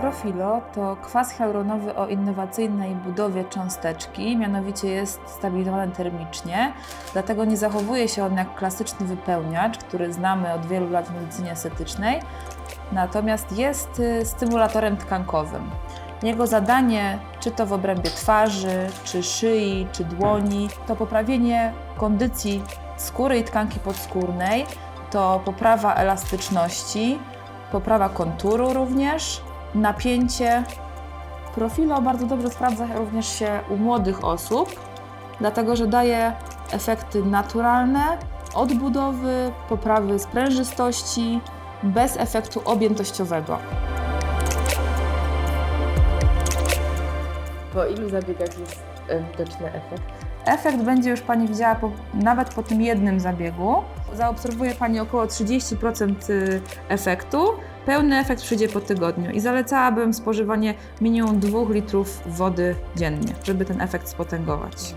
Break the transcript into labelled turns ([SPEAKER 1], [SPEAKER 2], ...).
[SPEAKER 1] Profilo to kwas hialuronowy o innowacyjnej budowie cząsteczki, mianowicie jest stabilizowany termicznie, dlatego nie zachowuje się on jak klasyczny wypełniacz, który znamy od wielu lat w medycynie estetycznej, natomiast jest y, stymulatorem tkankowym. Jego zadanie, czy to w obrębie twarzy, czy szyi, czy dłoni, to poprawienie kondycji skóry i tkanki podskórnej, to poprawa elastyczności, poprawa konturu również, napięcie. Profilo bardzo dobrze sprawdza również się u młodych osób, dlatego że daje efekty naturalne, odbudowy, poprawy sprężystości, bez efektu objętościowego.
[SPEAKER 2] Po ilu zabiegach jest widoczny efekt?
[SPEAKER 1] Efekt będzie już Pani widziała po, nawet po tym jednym zabiegu. Zaobserwuje Pani około 30% y, efektu. Pełny efekt przyjdzie po tygodniu i zalecałabym spożywanie minimum 2 litrów wody dziennie, żeby ten efekt spotęgować.